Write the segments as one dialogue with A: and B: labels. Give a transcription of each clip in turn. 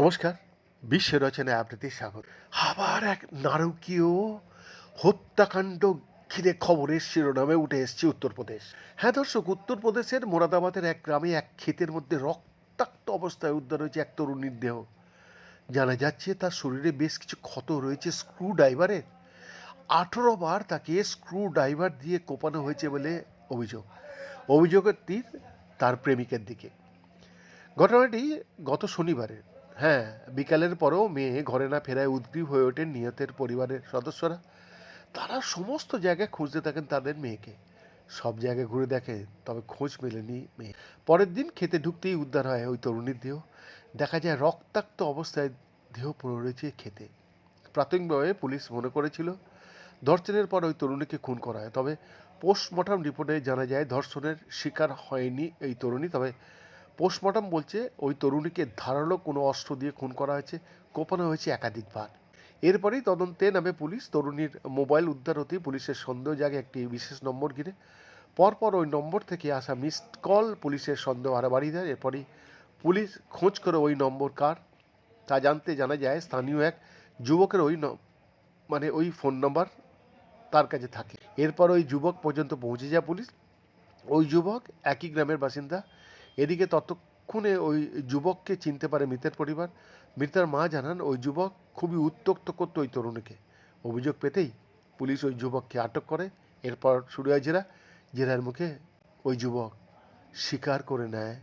A: নমস্কার, বিশ্ব রচনায় আপনাদের স্বাগত। আবার এক নারকীয় হত্যাকাণ্ড ঘিরে খবরের শিরোনামে উঠে এসছে উত্তরপ্রদেশ। হ্যাঁ দর্শক, উত্তরপ্রদেশের মোরাদাবাদের এক গ্রামে এক ক্ষেতের মধ্যে রক্তাক্ত অবস্থায় উদ্ধার হয়েছে এক তরুণীর দেহ। জানা যাচ্ছে তার শরীরে বেশ কিছু ক্ষত রয়েছে স্ক্রু ড্রাইভারের আঠেরো বার তাকে স্ক্রু ড্রাইভার দিয়ে কোপানো হয়েছে বলে অভিযোগ। অভিযোগের তীর তার প্রেমিকের দিকে। ঘটনাটি গত শনিবারের হ্যাঁ বিকালের পরেও মেয়ে ঘরে না ফেরায় উদ্গ্রীব হয়ে ওঠেন নিহতের পরিবারের সদস্যরা। তারা সমস্ত জায়গায় খুঁজতে থাকেন তাদের মেয়েকে। সব জায়গায় ঘুরে দেখে তবে খোঁজ মেলেনি মেয়ে। পরের দিন খেতে ঢুকতেই উদ্ধার হয় ওই তরুণীর দেহ। দেখা যায় রক্তাক্ত অবস্থায় দেহ পড়ে রয়েছে খেতে প্রাথমিকভাবে পুলিশ মনে করেছিল ধর্ষণের পর ওই তরুণীকে খুন করা হয়। তবে পোস্টমর্টম রিপোর্টে জানা যায়, ধর্ষণের শিকার হয়নি এই তরুণী। তবে পোস্টমর্টম বলছে, ওই তরুণীকে ধারালো কোনো অস্ত্র দিয়ে খুন করা হয়েছে কোপানো হয়েছে একাধিকবার। এরপরেই তদন্তে নামে পুলিশ, তরুণীর মোবাইল উদ্ধার হতেই পুলিশের সন্দেহ জাগে একটি বিশেষ নম্বর ঘিরে। পরপর ওই নম্বর থেকে আসা মিসড কল পুলিশের সন্দেহ আরও বাড়িয়ে দেয়। এরপরই পুলিশ খোঁজ করে ওই নম্বর কার, তা জানতে জানা যায়, স্থানীয় এক যুবকের ওই মানে ওই ফোন নাম্বার তার কাছে থাকে। এরপর ওই যুবক পর্যন্ত পৌঁছে যায় পুলিশ। ওই যুবক একই গ্রামের বাসিন্দা। এদিকে ততক্ষণে ওই যুবককে চিনতে পারে মৃতের পরিবার। মৃতার মা জানান, ওই যুবক খুবই উত্তক্ত করতো ওই তরুণীকে। অভিযোগ পেতেই পুলিশ ওই যুবককে আটক করে। এরপর শুরু হয় জেরা। জেরার মুখে ওই যুবক স্বীকার করে নেয়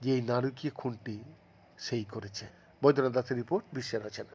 A: যে এই নারকীয় খুনটি সেই করেছে। বৈদ্যনাথ দাসের রিপোর্ট বিশ্বের রচনা।